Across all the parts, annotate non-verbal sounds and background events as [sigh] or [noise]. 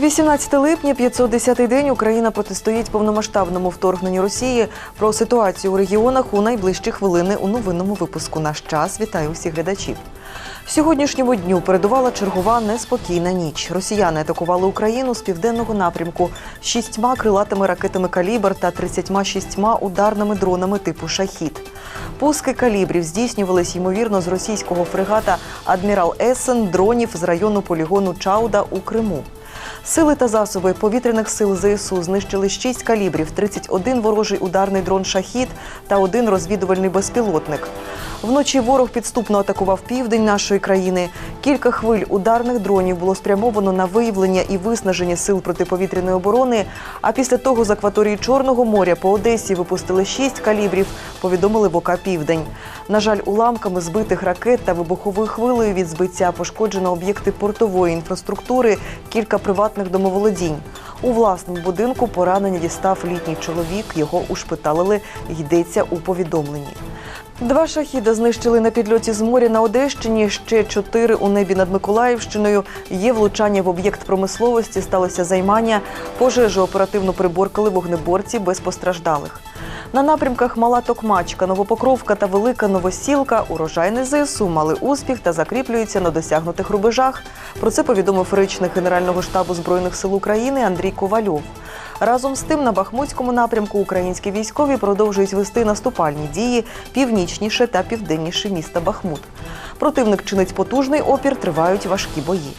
18 липня, 510-й день Україна протистоїть повномасштабному вторгненню Росії. Про ситуацію у регіонах у найближчі хвилини у новинному випуску «Наш час». Вітаю всіх глядачів. Сьогоднішньому дню передувала чергова неспокійна ніч. Росіяни атакували Україну з південного напрямку шістьма крилатими ракетами «Калібр» та 36 ударними дронами типу «Шахід». Пуски калібрів здійснювались ймовірно з російського фрегата Адмірал Есен дронів з району полігону Чауда у Криму. Сили та засоби повітряних сил ЗСУ знищили 6 калібрів, 31 ворожий ударний дрон «Шахід» та один розвідувальний безпілотник. Вночі ворог підступно атакував південь нашої країни. Кілька хвиль ударних дронів було спрямовано на виявлення і виснаження сил протиповітряної оборони. А після того з акваторії Чорного моря по Одесі випустили 6 калібрів, повідомили в ОК Південь. На жаль, уламками збитих ракет та вибуховою хвилею від збиття пошкоджено об'єкти портової інфраструктури, кілька приватних домоволодінь. У власному будинку поранення дістав літній чоловік. Його ушпиталили. Йдеться у повідомленні. Два шахіда знищили на підльоті з моря на Одещині. Ще чотири у небі над Миколаївщиною. Є влучання в об'єкт промисловості. Сталося займання. Пожежу оперативно приборкали вогнеборці без постраждалих. На напрямках Мала Токмачка, Новопокровка та Велика Новосілка урожайний ЗСУ мали успіх та закріплюються на досягнутих рубежах. Про це повідомив речник Генерального штабу збройних сил України Андрій Ковальов. Разом з тим на Бахмутському напрямку українські військові продовжують вести наступальні дії північніше та південніше міста Бахмут. Противник чинить потужний опір, тривають важкі бої.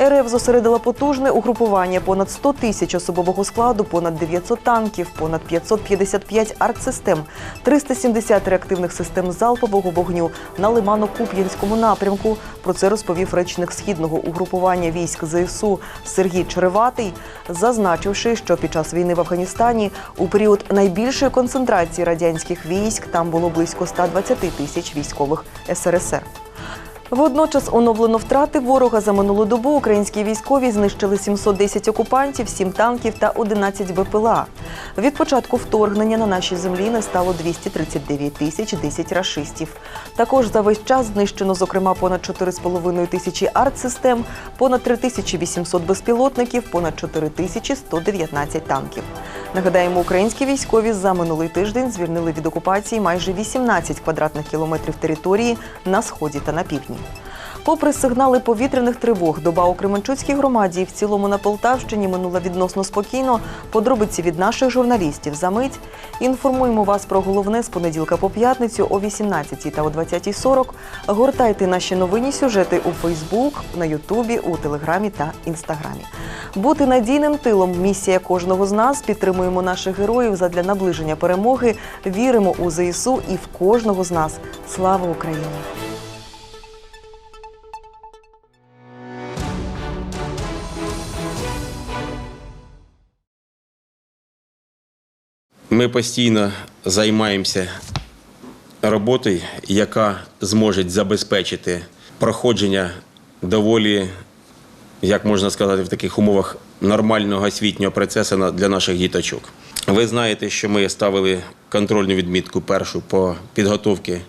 РФ зосередила потужне угрупування понад 100 тисяч особового складу, понад 900 танків, понад 555 артсистем, 370 реактивних систем залпового вогню на Лимано-Куп'янському напрямку. Про це розповів речник східного угрупування військ ЗСУ Сергій Череватий, зазначивши, що під час війни в Афганістані у період найбільшої концентрації радянських військ там було близько 120 тисяч військових СРСР. Водночас оновлено втрати ворога за минулу добу. Українські військові знищили 710 окупантів, 7 танків та 11 БПЛА. Від початку вторгнення на нашій землі не стало 239 тисяч 10 рашистів. Також за весь час знищено, зокрема, понад 4,5 тисячі артсистем, понад 3800 безпілотників, понад 4119 танків. Нагадаємо, українські військові за минулий тиждень звільнили від окупації майже 18 квадратних кілометрів території на сході та на півдні. Попри сигнали повітряних тривог, доба у Кременчуцькій громаді і в цілому на Полтавщині минула відносно спокійно. Подробиці від наших журналістів за мить. Інформуємо вас про головне з понеділка по п'ятницю о 18 та о 20.40. Гортайте наші новинні сюжети у Фейсбук, на Ютубі, у Телеграмі та Інстаграмі. Бути надійним тилом місія кожного з нас. Підтримуємо наших героїв задля наближення перемоги. Віримо у ЗСУ і в кожного з нас. Слава Україні! Ми постійно займаємося роботою, яка зможе забезпечити проходження доволі, як можна сказати, в таких умовах нормального освітнього процесу для наших діточок. Ви знаєте, що ми ставили контрольну відмітку першу по підготовці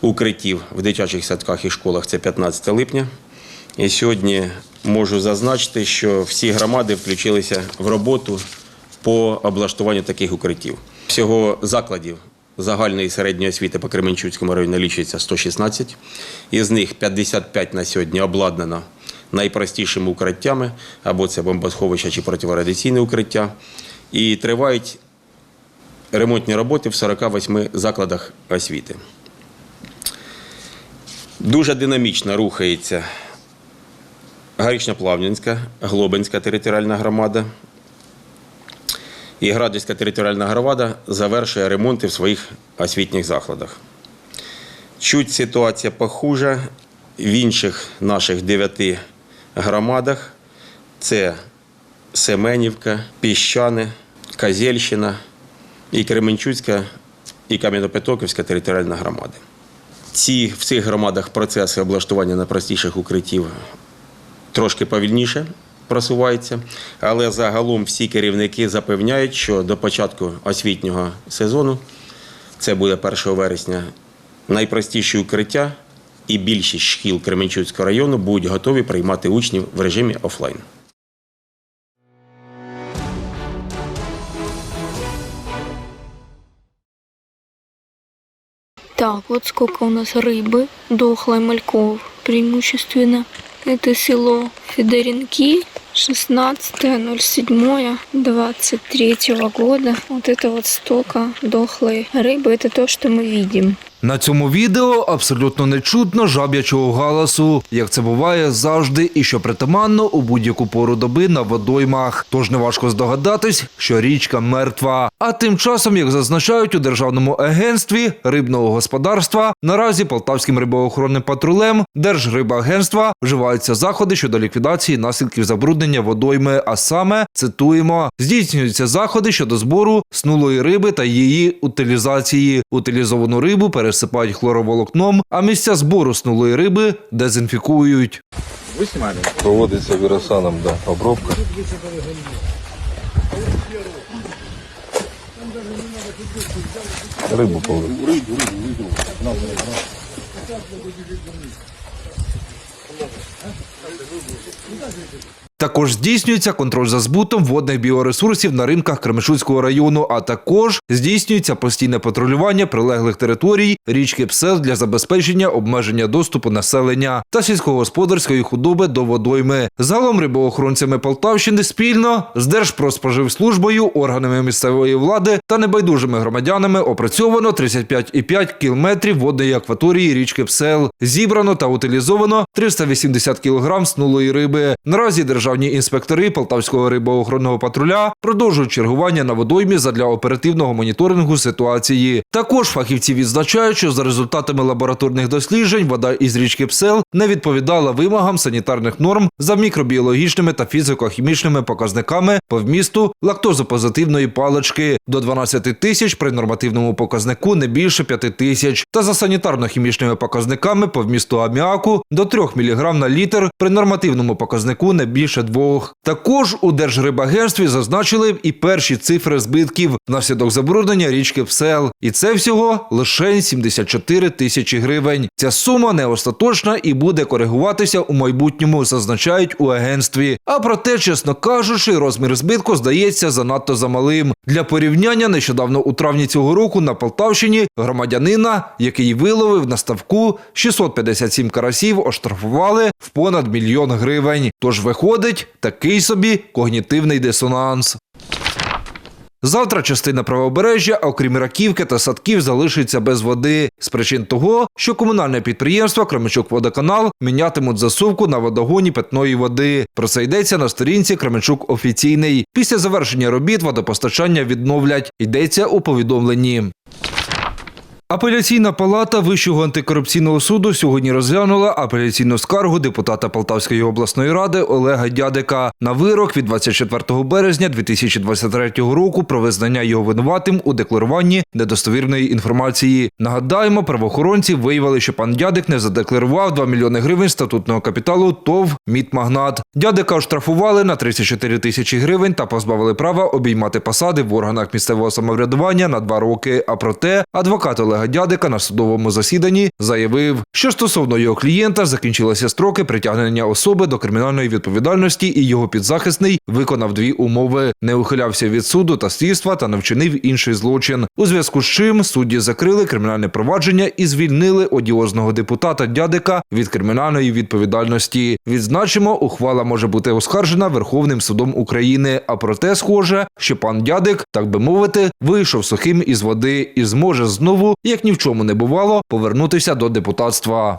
укриттів в дитячих садках і школах. Це 15 липня. І сьогодні можу зазначити, що всі громади включилися в роботу по облаштуванню таких укриттів. Всього закладів загальної і середньої освіти по Кременчуцькому районі налічується 116. Із них 55 на сьогодні обладнано найпростішими укриттями, або це бомбосховища чи протирадіаційне укриття. І тривають ремонтні роботи в 48 закладах освіти. Дуже динамічно рухається Гарічно-Плавнянська, Глобинська територіальна громада. І Градівська територіальна громада завершує ремонти в своїх освітніх закладах. Чуть ситуація похуже в інших наших дев'яти громадах. Це Семенівка, Піщани, Казельщина і Кременчуцька і Кам'янопетоківська територіальна громади. Ці, в цих громадах процеси облаштування найпростіших укриттів трошки повільніше просувається. Але загалом всі керівники запевняють, що до початку освітнього сезону це буде 1 вересня. Найпростіші укриття і більшість шкіл Кременчуцького району будуть готові приймати учнів в режимі офлайн. Так, от сколько у нас риби дохлой мальков преимущественно. Это село Федоренки, 16.07.23 года. Вот это вот столько дохлой рыбы, это то, что мы видим. На цьому відео абсолютно не чутно жаб'ячого галасу, як це буває завжди і що притаманно у будь-яку пору доби на водоймах. Тож неважко здогадатись, що річка мертва. А тим часом, як зазначають у державному агентстві рибного господарства, наразі Полтавським рибоохоронним патрулем Держрибагентства вживаються заходи щодо ліквідації наслідків забруднення водойми. А саме цитуємо: здійснюються заходи щодо збору снулої риби та її утилізації. Утилізовану рибу пересипають хлороволокном, а місця збору снулої риби дезінфікують. Проводиться віросаном, да, обробка. Рибу повинні. Також здійснюється контроль за збутом водних біоресурсів на ринках Кременчуцького району, а також здійснюється постійне патрулювання прилеглих територій річки Псел для забезпечення обмеження доступу населення та сільськогосподарської худоби до водойми. Загалом рибоохоронцями Полтавщини спільно з Держпродспоживслужбою, органами місцевої влади та небайдужими громадянами опрацьовано 35,5 кілометрів водної акваторії річки Псел. Зібрано та утилізовано 380 кілограм снулої риби. Наразі державні інспектори Полтавського рибоохоронного патруля продовжують чергування на водоймі задля оперативного моніторингу ситуації. Також фахівці відзначають, що за результатами лабораторних досліджень вода із річки Псел не відповідала вимогам санітарних норм за мікробіологічними та фізико-хімічними показниками по вмісту лактозопозитивної палички до 12 тисяч при нормативному показнику не більше 5 тисяч, та за санітарно-хімічними показниками по вмісту аміаку до 3 мг на літр при нормативному показнику не більше двох. Також у Держрибагентстві зазначили і перші цифри збитків внаслідок забруднення річки Псел. І це всього лише 74 тисячі гривень. Ця сума не остаточна і буде коригуватися у майбутньому, зазначають у агентстві. А проте, чесно кажучи, розмір збитку здається занадто замалим. Для порівняння нещодавно у травні цього року на Полтавщині громадянина, який виловив на ставку 657 карасів, оштрафували в понад мільйон гривень. Тож виходить такий собі когнітивний дисонанс. Завтра частина правобережжя, окрім раківки та садків, залишиться без води з причин того, що комунальне підприємство Кременчук Водоканал мінятимуть засувку на водогоні питної води. Про це йдеться на сторінці Кременчук офіційний. Після завершення робіт водопостачання відновлять. Йдеться у повідомленні. Апеляційна палата Вищого антикорупційного суду сьогодні розглянула апеляційну скаргу депутата Полтавської обласної ради Олега Дядика на вирок від 24 березня 2023 року про визнання його винуватим у декларуванні недостовірної інформації. Нагадаємо, правоохоронці виявили, що пан Дядик не задекларував 2 мільйони гривень статутного капіталу ТОВ «Мідмагнат». Дядика оштрафували на 34 тисячі гривень та позбавили права обіймати посади в органах місцевого самоврядування на два роки. А проте адвокат Олега Дядика на судовому засіданні заявив, що стосовно його клієнта закінчилися строки притягнення особи до кримінальної відповідальності, і його підзахисний виконав дві умови: не ухилявся від суду та слідства та не вчинив інший злочин. У зв'язку з чим судді закрили кримінальне провадження і звільнили одіозного депутата Дядика від кримінальної відповідальності. Відзначимо, ухвала може бути оскаржена Верховним судом України. А проте, схоже, що пан Дядик, так би мовити, вийшов сухим із води і зможе знову, як ні в чому не бувало, повернутися до депутатства.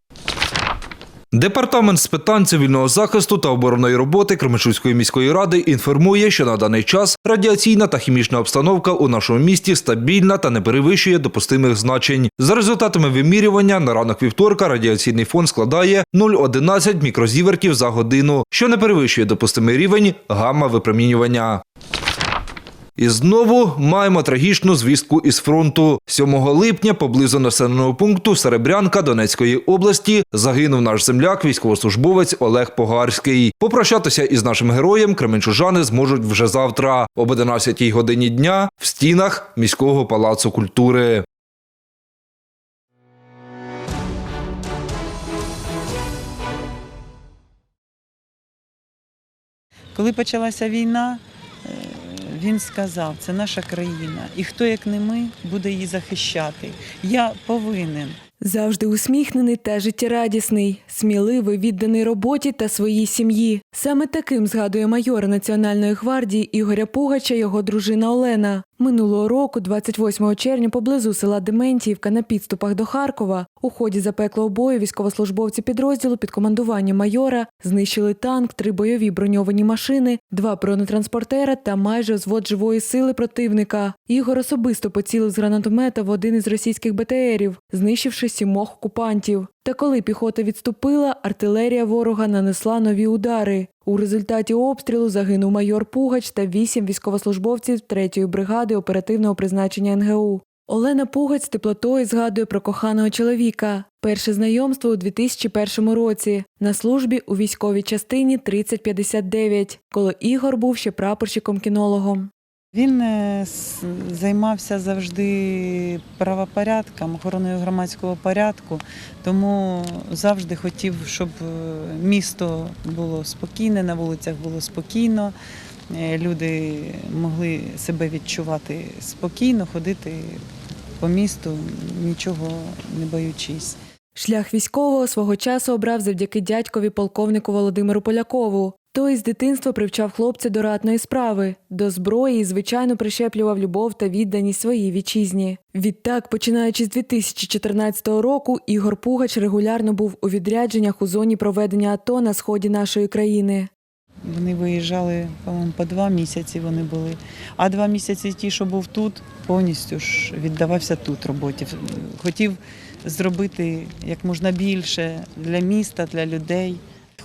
Департамент з питань цивільного захисту та оборонної роботи Кременчуцької міської ради інформує, що на даний час радіаційна та хімічна обстановка у нашому місті стабільна та не перевищує допустимих значень. За результатами вимірювання на ранок вівторка радіаційний фон складає 0,11 мікрозівертів за годину, що не перевищує допустимий рівень гамма випромінювання. І знову маємо трагічну звістку із фронту. 7 липня поблизу населеного пункту Серебрянка Донецької області загинув наш земляк, військовослужбовець Олег Погарський. Попрощатися із нашим героєм кременчужани зможуть вже завтра, об 11 годині дня в стінах міського палацу культури. Коли почалася війна, е, він сказав, це наша країна, і хто як не ми буде її захищати. Я повинен. Завжди усміхнений та життєрадісний, сміливий, відданий роботі та своїй сім'ї. Саме таким згадує майор Національної гвардії Ігоря Пугача його дружина Олена. Минулого року, 28 червня, поблизу села Дементіївка на підступах до Харкова, у ході запеклого бою військовослужбовці підрозділу під командуванням майора знищили танк, три бойові броньовані машини, два бронетранспортера та майже взвод живої сили противника. Ігор особисто поцілив з гранатомета в один із російських БТРів, знищивши сімох окупантів. Та коли піхота відступила, артилерія ворога нанесла нові удари. У результаті обстрілу загинув майор Пугач та вісім військовослужбовців 3-ї бригади оперативного призначення НГУ. Олена Пугач з теплотою згадує про коханого чоловіка. Перше знайомство у 2001 році на службі у військовій частині 3059, коли Ігор був ще прапорщиком-кінологом. Він е, займався завжди правопорядком, охороною громадського порядку, тому завжди хотів, щоб е, місто було спокійне, на вулицях було спокійно, е, люди могли себе відчувати спокійно, ходити по місту, нічого не боючись. Шлях військового свого часу обрав завдяки дядькові полковнику Володимиру Полякову. Той з дитинства привчав хлопця до ратної справи, до зброї і, звичайно, прищеплював любов та відданість своїй вітчизні. Відтак, починаючи з 2014 року, Ігор Пугач регулярно був у відрядженнях у зоні проведення АТО на сході нашої країни. Вони виїжджали, по два місяці вони були. А два місяці ті, що був тут, повністю ж віддавався тут роботі. Хотів зробити як можна більше для міста, для людей.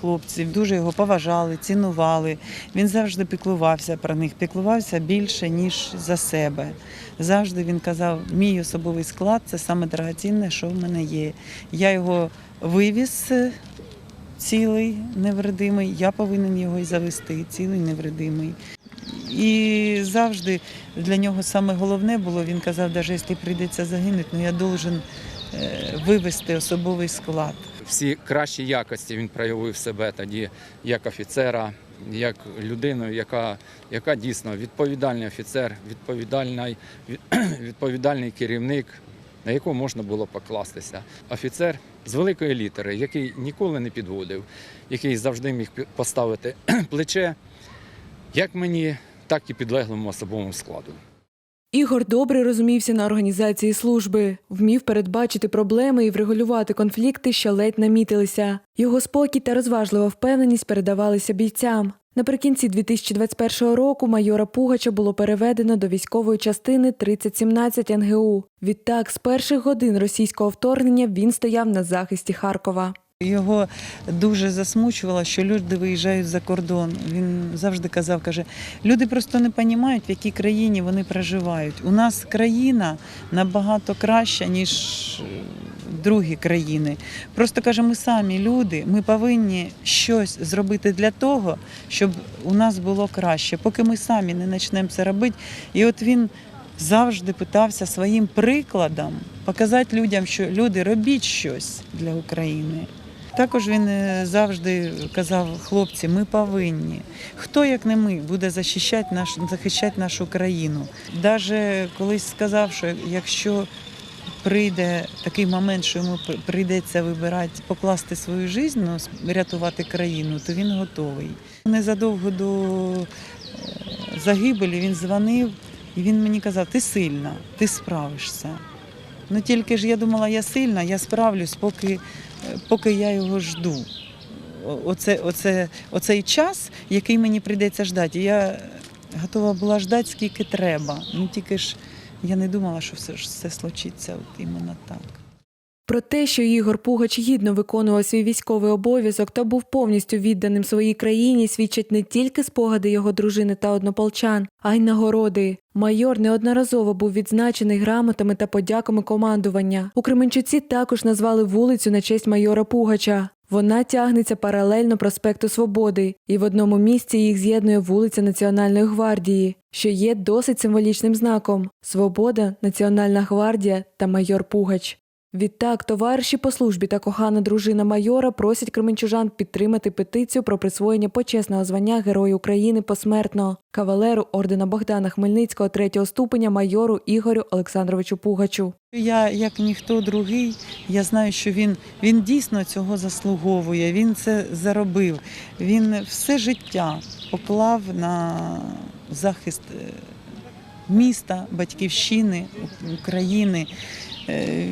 Хлопці дуже його поважали, цінували. Він завжди піклувався про них, піклувався більше, ніж за себе. Завжди він казав, мій особовий склад це саме дорогоцінне, що в мене є. Я його вивіз е, цілий, невредимий, я повинен його і завести, цілий невредимий. І завжди для нього саме головне було, він казав, навіть якщо прийдеться загинути, ну я должен е, вивести особовий склад. Всі кращі якості він проявив себе тоді як офіцера, як людину, яка, яка дійсно відповідальний офіцер, відповідальний, [clears throat] відповідальний керівник, на якого можна було покластися. Офіцер з великої літери, який ніколи не підводив, який завжди міг поставити [clears throat] плече, як мені, так і підлеглому особовому складу. Ігор добре розумівся на організації служби, вмів передбачити проблеми і врегулювати конфлікти, що ледь намітилися. Його спокій та розважлива впевненість передавалися бійцям. Наприкінці 2021 року майора Пугача було переведено до військової частини 3017 НГУ. Відтак, з перших годин російського вторгнення він стояв на захисті Харкова. Його дуже засмучувало, що люди виїжджають за кордон. Він завжди казав, каже, люди просто не розуміють, в якій країні вони проживають. У нас країна набагато краща, ніж е, другі країни. Просто каже, ми самі люди, ми повинні щось зробити для того, щоб у нас було краще. Поки ми самі не почнемо це робити. І от він завжди питався своїм прикладом показати людям, що люди робіть щось для України. Також він е, завжди казав, хлопці, ми повинні. Хто, як не ми, буде захищати, наш, захищати нашу країну? Даже колись сказав, що якщо прийде такий момент, що йому прийдеться вибирати, покласти свою життя, ну, рятувати країну, то він готовий. Незадовго до е, загибелі він дзвонив, і він мені казав, ти сильна, ти справишся. Ну тільки ж я думала, я сильна, я справлюсь, поки, е, поки я його жду. Оце, оце, оцей час, який мені прийдеться ждати. Я готова була ждати, скільки треба. Ну тільки ж я не думала, що все, все случиться от іменно так. Про те, що Ігор Пугач гідно виконував свій військовий обов'язок та був повністю відданим своїй країні, свідчать не тільки спогади його дружини та однополчан, а й нагороди. Майор неодноразово був відзначений грамотами та подяками командування. У Кременчуці також назвали вулицю на честь майора Пугача. Вона тягнеться паралельно проспекту Свободи, і в одному місці їх з'єднує вулиця Національної гвардії, що є досить символічним знаком: Свобода, Національна гвардія та майор Пугач. Відтак, товариші по службі та кохана дружина майора просять кременчужан підтримати петицію про присвоєння почесного звання Герою України посмертно кавалеру ордена Богдана Хмельницького третього ступеня майору Ігорю Олександровичу Пугачу. Я, як ніхто другий, я знаю, що він, він дійсно цього заслуговує, він це заробив. Він все життя поклав на захист е, міста, батьківщини, України. Е,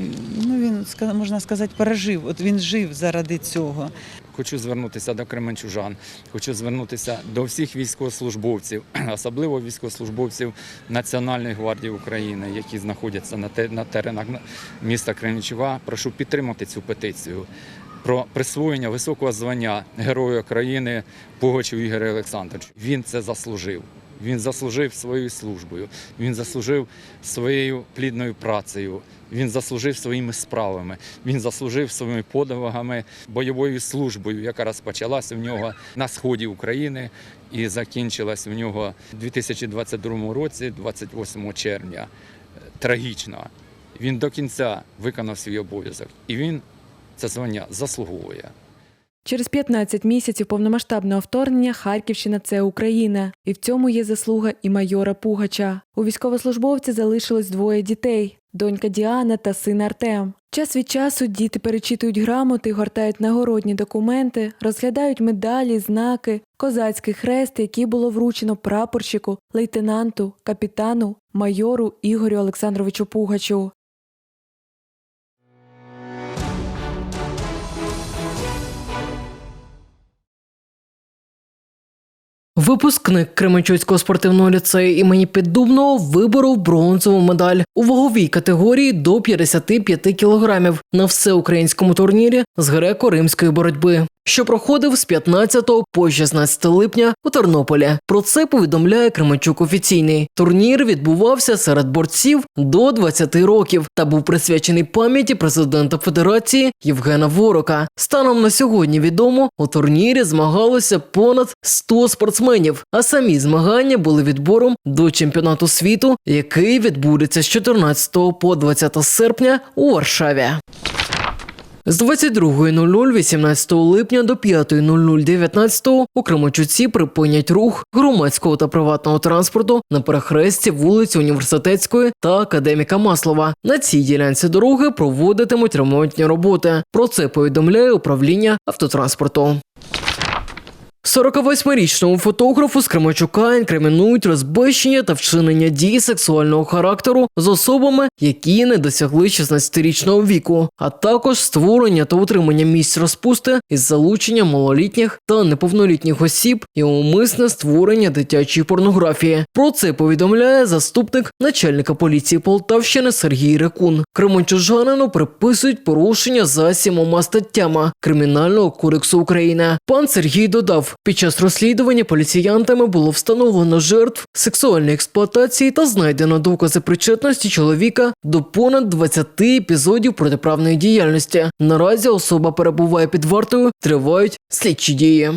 Ну, він, можна сказати, пережив. От він жив заради цього. Хочу звернутися до кременчужан, хочу звернутися до всіх військовослужбовців, [clears throat] особливо військовослужбовців Національної гвардії України, які знаходяться на те- на теренах міста Кременчуга. Прошу підтримати цю петицію про присвоєння високого звання Героя України Пугачу Ігорю Олександровичу. Він це заслужив. Він заслужив своєю службою, він заслужив своєю плідною працею, він заслужив своїми справами, він заслужив своїми подвигами, бойовою службою, яка розпочалася в нього на сході України і закінчилась в нього у 2022 році, 28 червня. Трагічно. Він до кінця виконав свій обов'язок, і він це звання заслуговує. Через 15 місяців повномасштабного вторгнення Харківщина це Україна, і в цьому є заслуга і майора Пугача. У військовослужбовця залишилось двоє дітей: донька Діана та син Артем. Час від часу діти перечитують грамоти, гортають нагородні документи, розглядають медалі, знаки, козацький хрест, який було вручено прапорщику, лейтенанту, капітану, майору Ігорю Олександровичу Пугачу. Випускник Кременчуцького спортивного ліцею імені Піддубного виборов бронзову медаль у ваговій категорії до 55 кілограмів на всеукраїнському турнірі з греко-римської боротьби, що проходив з 15 по 16 липня у Тернополі. Про це повідомляє Кременчук офіційний. Турнір відбувався серед борців до 20 років та був присвячений пам'яті президента Федерації Євгена Ворока. Станом на сьогодні відомо, у турнірі змагалося понад 100 спортсменів, а самі змагання були відбором до чемпіонату світу, який відбудеться з 14 по 20 серпня у Варшаві. З 22.00 18 липня до 5.00 19 у Кременчуці припинять рух громадського та приватного транспорту на перехресті вулиці Університетської та Академіка Маслова. На цій ділянці дороги проводитимуть ремонтні роботи. Про це повідомляє управління автотранспорту. 48-річному фотографу з Кременчука інкримінують розбещення та вчинення дій сексуального характеру з особами, які не досягли 16-річного віку, а також створення та утримання місць розпусти із залученням малолітніх та неповнолітніх осіб і умисне створення дитячої порнографії. Про це повідомляє заступник начальника поліції Полтавщини Сергій Рекун. Кременчужанину приписують порушення за сімома статтями Кримінального кодексу України. Пан Сергій додав, під час розслідування поліціянтами було встановлено жертв сексуальної експлуатації та знайдено докази причетності чоловіка до понад 20 епізодів протиправної діяльності. Наразі особа перебуває під вартою, тривають слідчі дії.